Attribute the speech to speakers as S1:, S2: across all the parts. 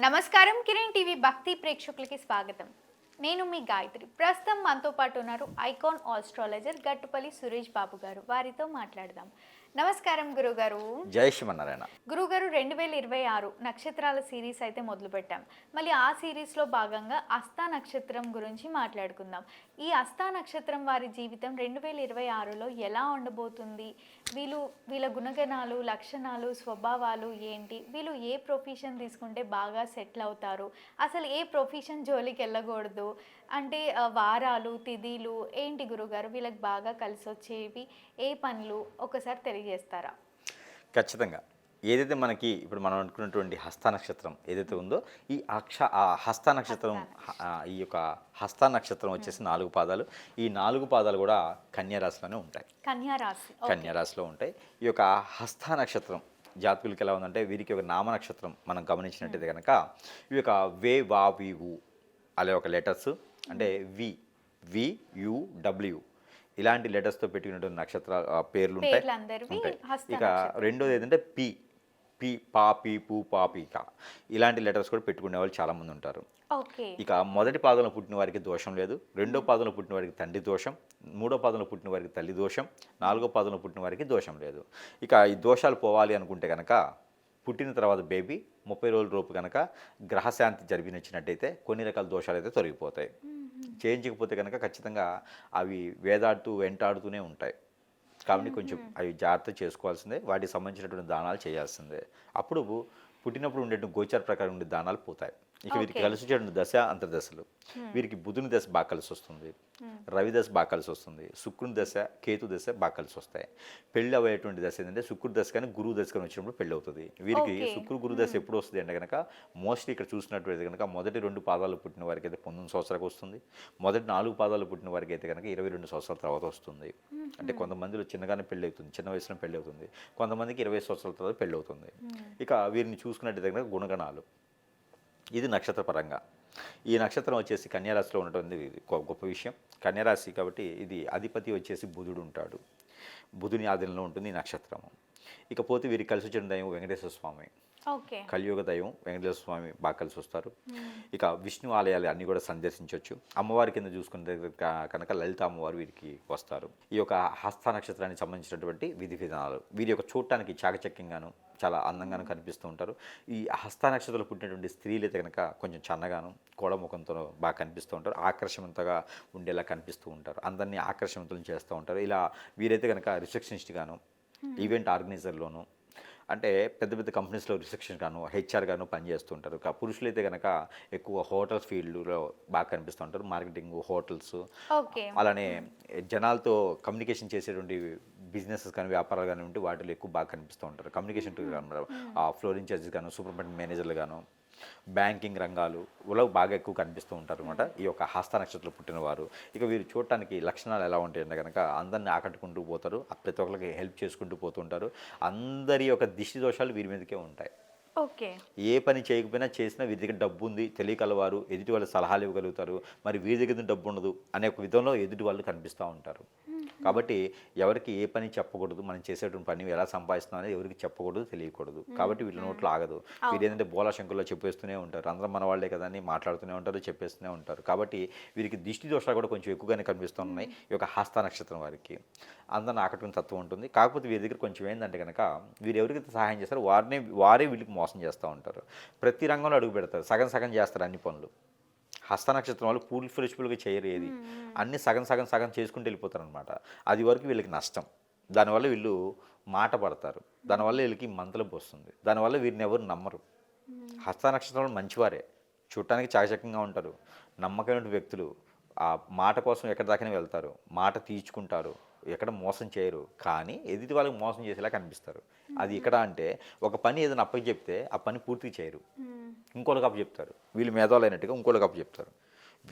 S1: నమస్కారం కిరణ్ టీవీ భక్తి ప్రేక్షకులకి స్వాగతం. నేను మీ గాయత్రి. ప్రస్తుతం మనతో పాటు ఉన్నారు ఐకాన్ ఆస్ట్రాలజర్ గట్టుపల్లి సురేష్ బాబు గారు. వారితో మాట్లాడదాం. నమస్కారం గురుగారు.
S2: జై శ్రీమన్నారాయణ.
S1: గురుగారు రెండు వేల ఇరవై ఆరు నక్షత్రాల సిరీస్ అయితే మొదలుపెట్టాం. మళ్ళీ ఆ సిరీస్లో భాగంగా అస్తా నక్షత్రం గురించి మాట్లాడుకుందాం. ఈ అస్తా నక్షత్రం వారి జీవితం రెండు వేల ఇరవై ఆరులో ఎలా ఉండబోతుంది? వీళ్ళు వీళ్ళ గుణగణాలు లక్షణాలు స్వభావాలు ఏంటి? వీళ్ళు ఏ ప్రొఫెషన్ తీసుకుంటే బాగా సెటిల్ అవుతారు? అసలు ఏ ప్రొఫెషన్ జోలికి వెళ్ళకూడదు? అంటే వారాలు తిథిలు ఏంటి గురుగారు? వీళ్ళకి బాగా కలిసి వచ్చేవి ఏ పనులు? ఒకసారి తెలియజేస్తారా
S2: ఖచ్చితంగా. ఏదైతే మనకి ఇప్పుడు మనం అనుకున్నటువంటి హస్త నక్షత్రం ఏదైతే ఉందో ఈ అక్ష ఆ హస్త నక్షత్రం ఈ యొక్క హస్త నక్షత్రం వచ్చేసి నాలుగు పాదాలు. ఈ నాలుగు పాదాలు కూడా కన్యా రాశిలోనే ఉంటాయి.
S1: కన్యా రాశి. ఓకే.
S2: కన్యా రాశిలో ఉంటాయి. ఈ యొక్క హస్త నక్షత్రం జాతకులకి ఎలా ఉందంటే వీరికి ఒక నామ నక్షత్రం మనం గమనించినట్టయితే కనుక ఈ యొక్క వే వా వి అలా ఒక లెటర్స్ అంటే వి వి యు డబ్ల్యూ ఇలాంటి లెటర్స్తో పెట్టుకున్నటువంటి నక్షత్ర పేర్లు ఉంటాయి. ఇక రెండోది ఏంటంటే పి. పి పా పి పు పా పి క. ఇలాంటి లెటర్స్ కూడా పెట్టుకునే వాళ్ళు చాలామంది ఉంటారు.
S1: ఓకే.
S2: ఇక మొదటి పాదంలో పుట్టిన వారికి దోషం లేదు. రెండో పాదంలో పుట్టిన వారికి తండ్రి దోషం. మూడో పాదంలో పుట్టిన వారికి తల్లి దోషం. నాలుగో పాదంలో పుట్టిన వారికి దోషం లేదు. ఇక ఈ దోషాలు పోవాలి అనుకుంటే కనుక పుట్టిన తర్వాత బేబీ ముప్పై రోజుల లోపు కనుక గ్రహశాంతి జరిపినచ్చినట్టయితే కొన్ని రకాల దోషాలు అయితే తొలగిపోతాయి చేయించకపోతే కనుక ఖచ్చితంగా అవి వేదాడుతూ వెంటాడుతూనే ఉంటాయి. కాబట్టి కొంచెం అవి జాగ్రత్త చేసుకోవాల్సిందే. వాటికి సంబంధించినటువంటి దానాలు చేయాల్సిందే. అప్పుడు పుట్టినప్పుడు ఉండేటువంటి గోచార ప్రకారం ఉండే దానాలు పోతాయి. ఇక వీరికి. కలిసి వచ్చేటువంటి దశ అంతర్దశలు. వీరికి బుధుని దశ బాగా కలిసి వస్తుంది. రవి దశ బాగా కలిసి వస్తుంది. శుక్రుని దశ కేతు దశ బాగా కలిసి వస్తాయి. పెళ్ళి అయ్యేటువంటి దశ ఏంటంటే శుక్రుడు దశ కానీ గురువు దశ కానీ వచ్చినప్పుడు పెళ్ళి అవుతుంది. వీరికి. శుక్రు గురు దశ ఎప్పుడు వస్తుంది అంటే కనుక మోస్ట్లీ ఇక్కడ చూసినట్లయితే కనుక మొదటి రెండు పాదాలు పుట్టిన వారికి అయితే పంతొమ్మిది సంవత్సరాలకు వస్తుంది. మొదటి నాలుగు పాదాలు పుట్టిన వారికి అయితే కనుక ఇరవై రెండు సంవత్సరాల తర్వాత వస్తుంది. అంటే కొంతమందిలో చిన్నగానే పెళ్ళి అవుతుంది. చిన్న వయసులో పెళ్ళి అవుతుంది. కొంతమందికి ఇరవై సంవత్సరాల తర్వాత పెళ్ళి అవుతుంది. ఇక వీరిని చూసుకున్నట్టయితే కనుక గుణగణాలు. ఇది నక్షత్రపరంగా. ఈ నక్షత్రం వచ్చేసి కన్యారాశిలో ఉన్నటువంటి గొప్ప విషయం. కన్యారాశి కాబట్టి ఇది అధిపతి వచ్చేసి బుధుడు ఉంటాడు. బుధుని ఆధీనంలో ఉంటుంది ఈ నక్షత్రము. ఇకపోతే వీరికి కలిసి వచ్చిన దైవం వెంకటేశ్వర స్వామి. కలియుగ దైవం వెంకటేశ్వర స్వామి బాగా కలిసి వస్తారు. ఇక విష్ణు ఆలయాలు అన్నీ కూడా సందర్శించవచ్చు. అమ్మవారి కింద చూసుకుంటే క- కనుక లలిత అమ్మవారు వీరికి వస్తారు. ఈ యొక్క హస్త నక్షత్రానికి సంబంధించినటువంటి విధి విధానాలు. వీరి యొక్క చూడటానికి చాకచక్యంగాను చాలా అందంగాను కనిపిస్తూ ఉంటారు. ఈ హస్త నక్షత్రంలో పుట్టినటువంటి స్త్రీలు అయితే కనుక కొంచెం చన్నగాను కోడముఖంతో బాగా కనిపిస్తూ ఉంటారు. ఆకర్షవంతగా ఉండేలా కనిపిస్తూ ఉంటారు. అందరినీ ఆకర్షవంతులను చేస్తూ ఉంటారు. ఇలా వీరైతే కనుక రిసెప్షనిస్ట్ గాను ఈవెంట్ ఆర్గనైజర్లోను అంటే పెద్ద పెద్ద కంపెనీస్లో రిసెప్షన్ గాను హెచ్ఆర్ గాను పనిచేస్తుంటారు కా- పురుషులైతే కనుక ఎక్కువ హోటల్స్ ఫీల్డ్లో బాగా కనిపిస్తూ ఉంటారు. మార్కెటింగ్ హోటల్స్ అలానే జనాలతో కమ్యూనికేషన్ చేసేటువంటి బిజినెసెస్ కానీ వ్యాపారాలు కానీ ఉంటే వాటిలో ఎక్కువ బాగా కనిపిస్తూ ఉంటారు. కమ్యూనికేషన్ ఫ్లోర్ ఇన్ఛార్జెస్ గాను సూపర్ మార్కెట్ మేనేజర్లు గాను. బ్యాంకింగ్ రంగాలు ఇలా బాగా ఎక్కువ కనిపిస్తూ ఉంటారు అనమాట ఈ యొక్క హస్త నక్షత్రంలో పుట్టిన వారు ఇక వీరు చూడటానికి లక్షణాలు ఎలా ఉంటాయంటే కనుక అందరిని ఆకట్టుకుంటూ పోతారు ప్రతి ఒక్కరికి హెల్ప్ చేసుకుంటూ పోతుంటారు. అందరి యొక్క దిష్టి దోషాలు వీరి మీదకే ఉంటాయి.
S1: ఓకే.
S2: ఏ పని చేయకపోయినా చేసినా వీరి దగ్గర డబ్బు ఉంది తెలియగలవారు ఎదుటి వాళ్ళు సలహాలు ఇవ్వగలుగుతారు. మరి వీరి దగ్గర డబ్బు ఉండదు అనే ఒక విధంలో ఎదుటి వాళ్ళు కనిపిస్తూ ఉంటారు. కాబట్టి ఎవరికి ఏ పని చెప్పకూడదు మనం చేసేటువంటి పని ఎలా సంపాదిస్తున్నాం అనేది ఎవరికి చెప్పకూడదు తెలియకూడదు. కాబట్టి వీళ్ళ నోట్లో ఆగదు. వీరు ఏంటంటే బోలా శంకుల్లో చెప్పేస్తూనే ఉంటారు. అందరం మన వాళ్ళే కదా అని మాట్లాడుతూనే ఉంటారు చెప్పేస్తూనే ఉంటారు. కాబట్టి వీరికి దిష్టి దోషాలు కూడా కొంచెం ఎక్కువగానే కనిపిస్తున్నాయి ఈ యొక్క హస్త నక్షత్రం వారికి. అందరిని ఆకట్టుకునే తత్వం ఉంటుంది. కాకపోతే వీరి దగ్గర కొంచెం ఏంటంటే కనుక వీరు ఎవరికైతే సహాయం చేస్తారో వారినే వారే వీళ్ళకి మోసం చేస్తూ ఉంటారు. ప్రతి రంగంలో అడుగు పెడతారు. సగం సగం చేస్తారు అన్ని పనులు. హస్త నక్షత్రం వాళ్ళు పూల్ ఫ్రెష్ఫుల్గా చేయరు ఏది అన్ని సగం సగం సగం చేసుకుంటూ వెళ్ళిపోతారు అనమాట అది వరకు వీళ్ళకి నష్టం. దానివల్ల వీళ్ళు మాట పడతారు. దానివల్ల వీళ్ళకి మంతలపు వస్తుంది దానివల్ల వీరిని ఎవరు నమ్మరు. హస్త నక్షత్రంలో మంచివారే. చూడటానికి చాకచక్యంగా ఉంటారు. నమ్మకమైన వ్యక్తులు. ఆ మాట కోసం ఎక్కడి దాకానే వెళ్తారు. మాట తీర్చుకుంటారు. ఎక్కడ మోసం చేయరు. కానీ ఎదుటి వాళ్ళకి మోసం చేసేలా కనిపిస్తారు. అది ఎక్కడ అంటే ఒక పని ఏదైనా అప్పకి చెప్తే ఆ పని పూర్తి చేయరు. ఇంకోళ్ళకి అప్పు చెప్తారు. వీళ్ళు మేధావులు అయినట్టుగా ఇంకోళ్ళకి అప్పు చెప్తారు.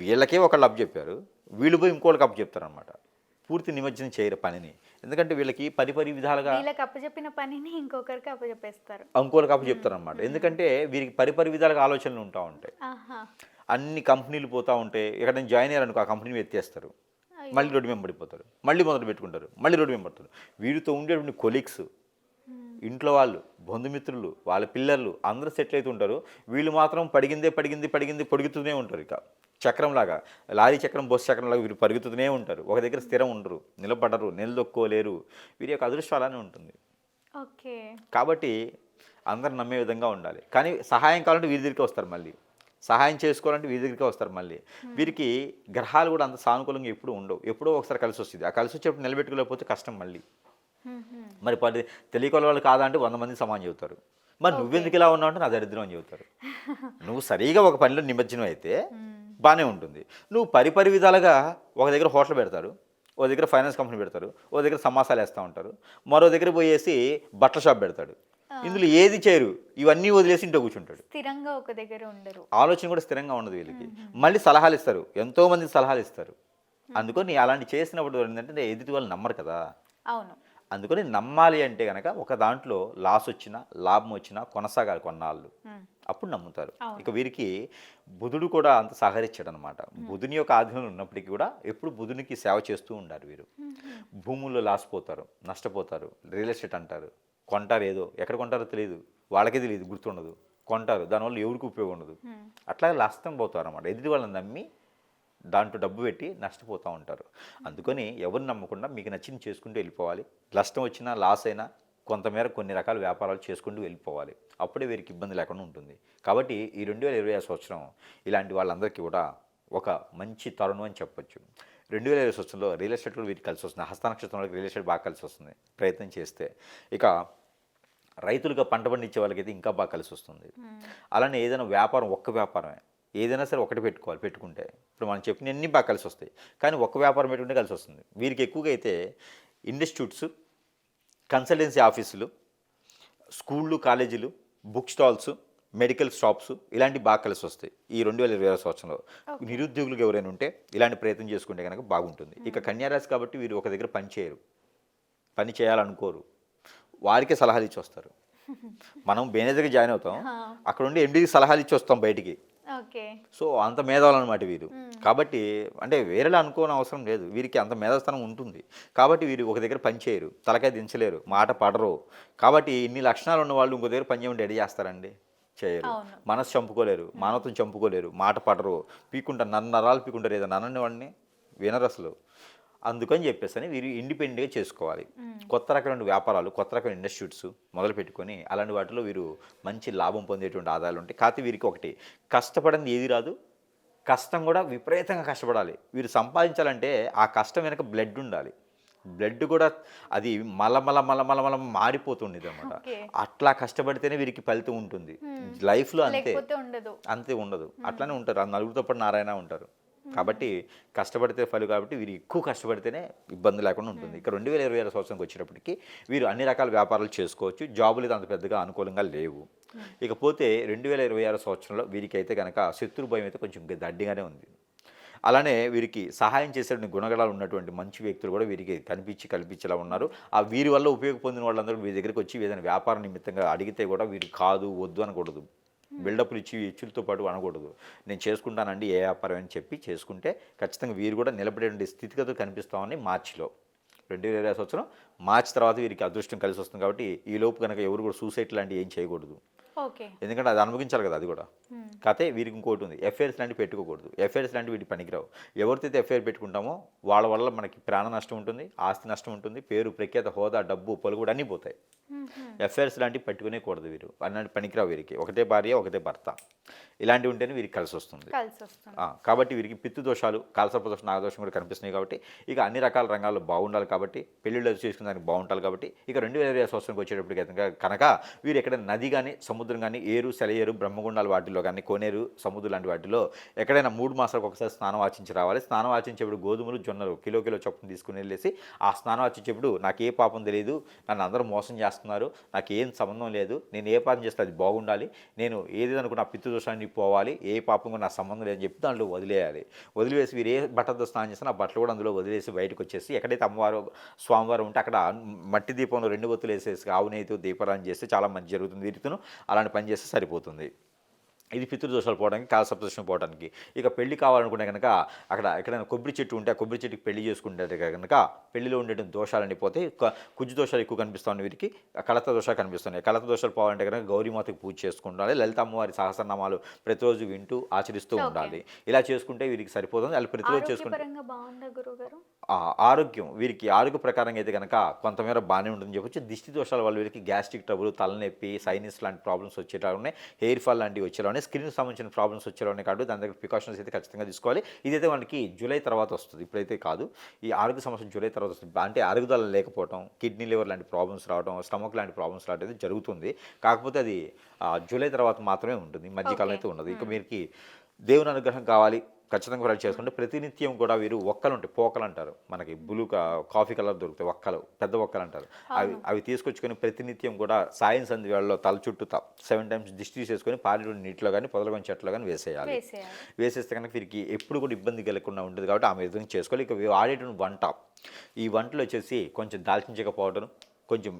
S2: వీళ్ళకే ఒకళ్ళు అప్పు చెప్పారు. వీళ్ళు పోయి ఇంకోళ్ళకి అప్పు చెప్తారు అనమాట పూర్తి నిమజ్జనం చేయరు పనిని. ఎందుకంటే వీళ్ళకి పరి పరి విధాలుగా
S1: వీళ్ళకి అప్పచెప్పిన పనిని ఇంకొకరికి అప్పచెప్పేస్తారు
S2: ఇంకోళ్ళకి అప్పు చెప్తారు అనమాట ఎందుకంటే వీరికి పరి పరి విధాలుగా ఆలోచనలు ఉంటా ఉంటాయి. అన్ని కంపెనీలు పోతూ ఉంటే ఎక్కడైనా జాయిన్ అయ్యారనుకో ఆ కంపెనీ ఎత్తేస్తారు. మళ్ళీ రోడ్డు మీద పడిపోతారు. మళ్ళీ మొదలు పెట్టుకుంటారు. మళ్ళీ రోడ్డు మీద పడతారు వీరితో ఉండేటువంటి కొలీగ్స్ ఇంట్లో వాళ్ళు బంధుమిత్రులు వాళ్ళ పిల్లలు అందరూ సెటిల్ అవుతూ ఉంటారు. వీళ్ళు మాత్రం పడిగిందే పడిగింది పడిగింది పొడుగుతూనే ఉంటారు ఇక. చక్రంలాగా లారీ చక్రం బస్సు చక్రంలాగా వీరు పరుగుతూనే ఉంటారు. ఒక దగ్గర స్థిరం ఉండరు నిలబడరు నిలదొక్కోలేరు. వీరి యొక్క అదృష్టం అలానే ఉంటుంది.
S1: ఓకే.
S2: కాబట్టి అందరు నమ్మే విధంగా ఉండాలి. కానీ సహాయం కావాలంటే వీరి దగ్గరికి వస్తారు మళ్ళీ. సహాయం చేసుకోవాలంటే వీరి దగ్గరికి వస్తారు మళ్ళీ. వీరికి గ్రహాలు కూడా అంత సానుకూలంగా ఎప్పుడూ ఉండవు. ఎప్పుడో ఒకసారి కలిసి వస్తుంది. ఆ కలిసి వచ్చేప్పుడు నిలబెట్టుకోలేకపోతే కష్టం మళ్ళీ. మరి పది తెలియకొల వాళ్ళు కాదా అంటే వంద మంది సమానం చెబుతారు. మరి నువ్వెందుకు ఇలా ఉన్నావు అంటే నా దరిద్రం అని చెబుతారు. నువ్వు సరిగా ఒక పనిలో నిమజ్జనం అయితే బాగానే ఉంటుంది. నువ్వు పరిపరి విధాలుగా ఒక దగ్గర హోటల్ పెడతారు ఓ దగ్గర ఫైనాన్స్ కంపెనీ పెడతారు ఓ దగ్గర సమాసాలు వేస్తూ ఉంటారు మరో దగ్గర పోయేసి బట్టల షాప్ పెడతాడు. ఇందులో ఏది చేయరు ఇవన్నీ వదిలేసి ఇంట్లో కూర్చుంటాడు.
S1: స్థిరంగా ఒక దగ్గర ఉండరు.
S2: ఆలోచన కూడా స్థిరంగా ఉండదు వీళ్ళకి. మళ్ళీ సలహాలు ఇస్తారు. ఎంతో మంది సలహాలు ఇస్తారు. అందుకని అలాంటి చేసినప్పుడు ఏంటంటే ఎదుటి వాళ్ళు నమ్మరు కదా.
S1: అవును.
S2: అందుకని నమ్మాలి అంటే కనుక ఒక దాంట్లో లాస్ వచ్చినా లాభం వచ్చినా కొనసాగాలి కొన్నాళ్ళు. అప్పుడు నమ్ముతారు. ఇక వీరికి బుధుడు కూడా అంత సహకరించాడు అనమాట బుధుని యొక్క ఆధీనంలో ఉన్నప్పటికీ కూడా ఎప్పుడు బుధునికి సేవ చేస్తూ ఉండారు వీరు. భూముల్లో లాస్ పోతారు నష్టపోతారు రియల్ ఎస్టేట్ అంటారు. కొంటారు ఏదో. ఎక్కడ కొంటారో తెలియదు వాళ్ళకే తెలియదు గుర్తుండదు. కొంటారు. దానివల్ల ఎవరికి ఉపయోగం ఉండదు. అట్లాగే నష్టం పోతారు అనమాట ఎదుటి వాళ్ళని నమ్మి దాంట్లో డబ్బు పెట్టి నష్టపోతూ ఉంటారు. అందుకని ఎవరిని నమ్మకుండా మీకు నచ్చింది చేసుకుంటూ వెళ్ళిపోవాలి. నష్టం వచ్చినా లాస్ అయినా కొంతమేర కొన్ని రకాల వ్యాపారాలు చేసుకుంటూ వెళ్ళిపోవాలి. అప్పుడే వీరికి ఇబ్బంది లేకుండా ఉంటుంది. కాబట్టి ఈ రెండు వేల ఇరవై సంవత్సరం ఇలాంటి వాళ్ళందరికీ కూడా ఒక మంచి తరుణం అని చెప్పొచ్చు. రెండు వేల ఇరవై సంవత్సరంలో రియల్ ఎస్టేట్ కూడా వీరికి కలిసి వస్తుంది. హస్త నక్షత్రంలో రియల్ ఎస్టేట్ బాగా కలిసి వస్తుంది. ప్రయత్నం చేస్తే. ఇక రైతులుగా పంట పండించే వాళ్ళకైతే ఇంకా బాగా కలిసి వస్తుంది అలానే ఏదైనా వ్యాపారం ఒక్క వ్యాపారమే. ఏదైనా సరే ఒకటి పెట్టుకోవాలి పెట్టుకుంటే. ఇప్పుడు మనం చెప్పిన అన్ని బాగా కలిసి వస్తాయి కానీ ఒక్క వ్యాపారం పెట్టుకుంటే కలిసి వస్తుంది వీరికి ఎక్కువగా అయితే ఇన్స్టిట్యూట్స్ కన్సల్టెన్సీ ఆఫీసులు స్కూళ్ళు కాలేజీలు బుక్ స్టాల్స్ మెడికల్ షాప్స్ ఇలాంటి బాగా కలిసి వస్తాయి ఈ రెండు వేల ఇరవై సంవత్సరంలో. నిరుద్యోగులకు ఎవరైనా ఉంటే ఇలాంటి ప్రయత్నం చేసుకుంటే కనుక బాగుంటుంది. ఇక కన్యారాశి కాబట్టి వీరు ఒక దగ్గర పని చేయరు. పని చేయాలనుకోరు. వారికే సలహాలు ఇచ్చి వస్తారు. మనం మేనేజర్కి జాయిన్ అవుతాం. అక్కడ ఉండి ఎండీకి సలహాలు ఇచ్చి వస్తాం బయటికి.
S1: ఓకే.
S2: సో అంత మేధావులు అనమాట వీరు కాబట్టి అంటే వేరేలా అనుకోని అవసరం లేదు. వీరికి అంత మేధాస్థానం ఉంటుంది. కాబట్టి వీరు ఒక దగ్గర పని చేయరు. తలకాయ దించలేరు. మాట పడరు. కాబట్టి ఇన్ని లక్షణాలు ఉన్న వాళ్ళు ఇంకో దగ్గర పని చేయమంటే రెడీ చేస్తారండి? చేయరు. మనసు చంపుకోలేరు. మానవత్వం చంపుకోలేరు. మాట పడరు. పీకుంటారు నన్ను నరాలు పీకుంటారు ఏదో నన్నని వాడిని వినరు అసలు. అందుకని చెప్పేసి అని వీరు ఇండిపెండెంట్గా చేసుకోవాలి. కొత్త రకమైన వ్యాపారాలు కొత్త రకమైన ఇన్స్టిట్యూట్స్ మొదలు పెట్టుకొని అలాంటి వాటిలో వీరు మంచి లాభం పొందేటువంటి ఆదాయాలు ఉంటాయి. కాకపోతే వీరికి ఒకటి కష్టపడింది ఏది రాదు. కష్టం కూడా విపరీతంగా కష్టపడాలి. వీరు సంపాదించాలంటే ఆ కష్టం వెనక బ్లడ్ ఉండాలి. బ్లడ్ కూడా అది మల మల మల మాడిపోతుండేది అనమాట. అట్లా కష్టపడితేనే వీరికి ఫలితం ఉంటుంది. లైఫ్లో అంతే. అంతే ఉండదు. అట్లానే ఉంటారు. నలుగురితో పాటు నారాయణ ఉంటారు. కాబట్టి కష్టపడితే ఫలి కాబట్టి వీరు ఎక్కువ కష్టపడితేనే ఇబ్బంది లేకుండా ఉంటుంది. ఇక రెండు వేల ఇరవై ఆరు సంవత్సరంకి వచ్చేటప్పటికి వీరు అన్ని రకాల వ్యాపారాలు చేసుకోవచ్చు. జాబులు అయితే అంత పెద్దగా అనుకూలంగా లేవు. ఇకపోతే రెండు వేల ఇరవై ఆరు సంవత్సరంలో వీరికి అయితే కనుక శత్రు భయం అయితే కొంచెం దడ్డిగానే ఉంది. అలానే వీరికి సహాయం చేసే గుణగణాలు ఉన్నటువంటి మంచి వ్యక్తులు కూడా వీరికి కనిపించి కల్పించేలా ఉన్నారు. ఆ వీరి వల్ల ఉపయోగ పొందిన వాళ్ళందరూ వీరి దగ్గరికి వచ్చి ఏదైనా వ్యాపార నిమిత్తంగా అడిగితే కూడా వీరు కాదు వద్దు అనకూడదు. Hmm. బిల్డప్లు ఇచ్చి ఇచ్చులతో పాటు అనకూడదు. నేను చేసుకుంటానండి ఏ వ్యాపారం అని చెప్పి చేసుకుంటే ఖచ్చితంగా వీరు కూడా నిలబడే స్థితిగతులు కనిపిస్తామని మార్చిలో. రెండు వేల ఇరవై సంవత్సరం మార్చి తర్వాత వీరికి అదృష్టం కలిసి వస్తుంది కాబట్టి ఈ లోపు కనుక ఎవరు కూడా సూసైడ్ లాంటివి ఏం చేయకూడదు. ఎందుకంటే అది అనుభవించాలి కదా అది కూడా. కాకపోతే వీరికి ఇంకోటి ఉంది ఎఫ్ఐఆర్స్ లాంటివి పెట్టుకోకూడదు. ఎఫ్ఐఆర్స్ లాంటివి వీటికి పనికిరావు. ఎవరితో ఎఫ్ఐఆర్ పెట్టుకుంటామో వాళ్ళ వల్ల మనకి ప్రాణ నష్టం ఉంటుంది ఆస్తి నష్టం ఉంటుంది పేరు ప్రఖ్యాత హోదా డబ్బు పొలుగుడు అన్నీ పోతాయి. ఎఫ్ఐఆర్స్ లాంటివి పెట్టుకునే కూడదు వీరు. అన్నట్టు పనికిరావు వీరికి. ఒకటే భార్య ఒకటే భర్త. ఇలాంటివి ఉంటేనే వీరికి కలిసి వస్తుంది. కాబట్టి వీరికి పిత్తు దోషాలు కాలసర్ప దోషం నాగదోషం కూడా కనిపిస్తున్నాయి కాబట్టి ఇక అన్ని రకాల రంగాల్లో బాగుండాలి కాబట్టి పెళ్ళిళ్ళు చేసుకునే దానికి బాగుంటారు కాబట్టి. ఇక రెండు వేల ఇరవై సంవత్సరంకి వచ్చేటప్పటికి కనుక- వీరు ఎక్కడ నది కానీ సముద్రం కానీ ఏరు సెలయేరు బ్రహ్మగుండాల వాటిలో కానీ కోనేరు సముద్రం లాంటి వాటిలో ఎక్కడైనా మూడు మాసాలకు ఒకసారి స్నానం ఆచించి రావాలి. స్నానం ఆచించేప్పుడు గోధుమలు జొన్నలు కిలో కిలో చొప్పున తీసుకుని వెళ్ళేసి ఆ స్నానం ఆచించేప్పుడు నాకు ఏ పాపం తెలియదు నన్ను అందరూ మోసం చేస్తున్నారు నాకు ఏం సంబంధం లేదు నేను ఏ పాపం చేస్తే అది బాగుండాలి నేను ఏది అనుకున్న పితృదోషాన్ని పోవాలి ఏ పాపం నా సంబంధం లేదని చెప్పి దాంట్లో వదిలేయాలి. వదిలివేసి వీరు ఏ బట్టలతో స్నానం చేస్తే ఆ బట్టలు కూడా అందులో వదిలేసి బయటకు వచ్చేసి ఎక్కడైతే అమ్మవారు స్వామివారు ఉంటే అక్కడ మట్టి దీపంలో రెండు ఒత్తులు వేసేసి ఆవు నెయ్యితో దీపారాధన చేస్తే చాలా మంచి జరుగుతుంది. వీరితోనూ అలాంటి పని చేస్తే సరిపోతుంది. ఇది పితృదోషాలు పోవడానికి కాలసప్తదోషం పోవడానికి. ఇక పెళ్ళి కావాలనుకుంటే కనుక అక్కడ ఎక్కడైనా కొబ్బరి చెట్టు ఉంటే ఆ కొబ్బరి చెట్టుకి పెళ్ళి చేసుకుంటే కనుక పెళ్ళిలో ఉండే దోషాలన్నీ పోతే క- కుజు దోషాలు ఎక్కువ కనిపిస్తాయి వీరికి. కలత దోషాలు కనిపిస్తున్నాయి. కలత దోషాలు పోవాలంటే కనుక గౌరీమాతకి పూజ చేసుకుంటాలి. లలిత అమ్మవారి సహస్రనామాలు ప్రతిరోజు వింటూ ఆచరిస్తూ. ఉండాలి. ఇలా చేసుకుంటే వీరికి సరిపోతుంది. అలా ప్రతిరోజు చేసుకుంటే ఆరోగ్యం వీరికి ఆరోగ్య ప్రకారంగా అయితే కనుక కొంతమేర బాగానే ఉంటుందని చెప్పొచ్చు. దిష్టి దోషాల వల్ల వీరికి గ్యాస్ట్రిక్ ట్రబుల్ తలనొప్పి సైనస్ లాంటి ప్రాబ్లమ్స్ వచ్చేలా ఉన్నాయి. హెయిర్ ఫాల్ లాంటివి వచ్చేలా ఉన్నాయి. స్కిన్కి సంబంధించిన ప్రాబ్లమ్స్ వచ్చేలా ఉన్నాయి కాబట్టి దాని దగ్గర ప్రికాషన్స్ అయితే ఖచ్చితంగా తీసుకోవాలి. ఇదైతే మనకి జూలై తర్వాత వస్తుంది. ఇప్పుడైతే కాదు. ఈ ఆరోగ్య సమస్య జూలై తర్వాత వస్తుంది. అంటే అరుగుదల లేకపోవడం కిడ్నీ లివర్ లాంటి ప్రాబ్లమ్స్ రావడం స్టమక్ లాంటి ప్రాబ్లమ్స్ రావడం అయితే జరుగుతుంది. కాకపోతే అది జూలై తర్వాత మాత్రమే ఉంటుంది. మధ్యకాలం. అయితే ఉండదు. ఇక వీరికి దేవుని అనుగ్రహం కావాలి. ఖచ్చితంగా వాళ్ళు చేసుకుంటే ప్రతినిత్యం కూడా వీరు ఒక్కలు ఉంటాయి. పోకలు అంటారు. మనకి బ్లూ కాఫీ కలర్ దొరుకుతాయి ఒక్కలు పెద్ద ఒక్కలు అంటారు. అవి అవి తీసుకొచ్చుకొని ప్రతినిత్యం కూడా సాయం సంధి వేళలో తల చుట్టూ సెవెన్ టైమ్స్ దిష్టి తీసేసుకొని పారేడు నీటిలో కానీ పొదలకొని చెట్లో కానీ వేసేయాలి. వేసేస్తే కనుక వీరికి ఎప్పుడు కూడా ఇబ్బంది కలగకుండా ఉంటుంది కాబట్టి ఆమె విధంగా చేసుకోవాలి. ఇక వాడేటువంటి వంట. ఈ వంటలో వచ్చేసి కొంచెం దాల్చిన చెక్క పౌడర్ కొంచెం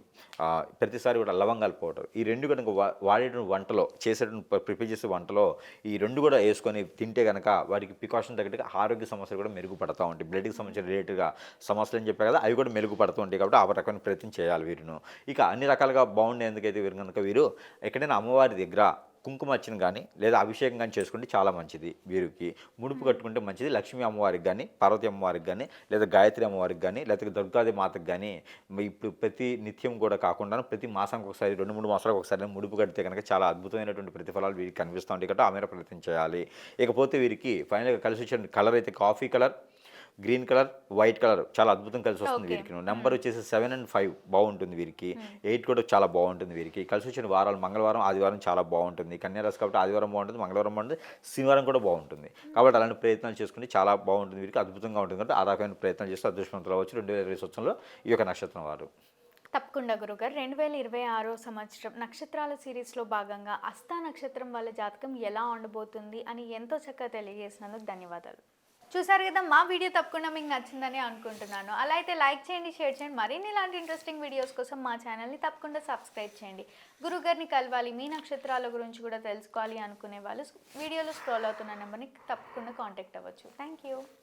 S2: ప్రతిసారి కూడా లవంగాల పౌడర్. ఈ రెండు కనుక వా- వాడేటువంటి వంటలో చేసేటువంటి ప్రిపేర్ చేసే వంటలో ఈ రెండు కూడా వేసుకొని తింటే కనుక వారికి ప్రికాషన్ తగ్గట్టుగా ఆరోగ్య సమస్యలు కూడా మెరుగుపడతా ఉంటాయి. బ్లడ్కి సంబంధించిన రిలేటెడ్గా సమస్యలు అని చెప్పారు కదా అవి కూడా మెరుగుపడుతూ ఉంటాయి కాబట్టి ఆ రకమైన ప్రయత్నం చేయాలి వీరును. ఇక అన్ని రకాలుగా బాగుండేందుకైతే వీరు కనుక వీరు ఎక్కడైనా అమ్మవారి దగ్గర కుంకుమర్చన కానీ లేదా అభిషేకం కానీ చేసుకుంటే చాలా మంచిది వీరికి. ముడుపు కట్టుకుంటే మంచిది. లక్ష్మీ అమ్మవారికి కానీ పార్వతి అమ్మవారికి కానీ లేదా గాయత్రి అమ్మవారికి కానీ లేదా దుర్గాది మాతకు కానీ ఇప్పుడు ప్రతి నిత్యం కూడా కాకుండా ప్రతి మాసానికి ఒకసారి రెండు మూడు మాసాలకు ఒకసారి ముడుపు కడితే కనుక చాలా అద్భుతమైనటువంటి ప్రతిఫలాలు వీరికి కనిపిస్తూ ఉంటాయి. కాబట్టి ఆ మేర ప్రయత్నం చేయాలి. ఇకపోతే వీరికి ఫైనల్గా కలిసి వచ్చిన కలర్ అయితే coffee colour green colour white colour చాలా అద్భుతం కలిసి వస్తుంది. వీరికి. నెంబర్ వచ్చేసి సెవెన్ అండ్ ఫైవ్ బాగుంటుంది వీరికి. ఎయిట్ కూడా చాలా బాగుంటుంది వీరికి. కలిసి వచ్చిన వారాలు మంగళవారం ఆదివారం చాలా బాగుంటుంది. కన్యారాశి కాబట్టి ఆదివారం బాగుంటుంది మంగళవారం బాగుంటుంది శనివారం కూడా బాగుంటుంది. కాబట్టి అలాంటి ప్రయత్నాలు చేసుకుంటే చాలా బాగుంటుంది వీరికి అద్భుతంగా ఉంటుంది. కాబట్టి ఆ రకమైన ప్రయత్నాలు చేస్తే అదృష్టవంతులు అవ్వచ్చు. రెండు వేల ఇరవై సంవత్సరంలో ఈ యొక్క నక్షత్రం వారు.
S1: తప్పకుండా గురుగారు. రెండు వేల ఇరవై ఆరో సంవత్సరం నక్షత్రాల సిరీస్లో భాగంగా అస్తా నక్షత్రం వాళ్ళ జాతకం ఎలా ఉండబోతుంది అని ఎంతో చక్కగా తెలియజేసినందుకు ధన్యవాదాలు. చూసారు కదా మా వీడియో తప్పకుండా మీకు నచ్చిందని అనుకుంటున్నాను. అలా అయితే లైక్ చేయండి షేర్ చేయండి. మరిన్ని ఇలాంటి ఇంట్రెస్టింగ్ వీడియోస్ కోసం మా ఛానల్ని తప్పకుండా సబ్స్క్రైబ్ చేయండి. గురుగారిని కలవాలి మీ నక్షత్రాల గురించి కూడా తెలుసుకోవాలి అనుకునే వాళ్ళు వీడియోలో స్క్రోల్ అవుతున్న నెంబర్ని తప్పకుండా కాంటాక్ట్ అవ్వచ్చు. Thank you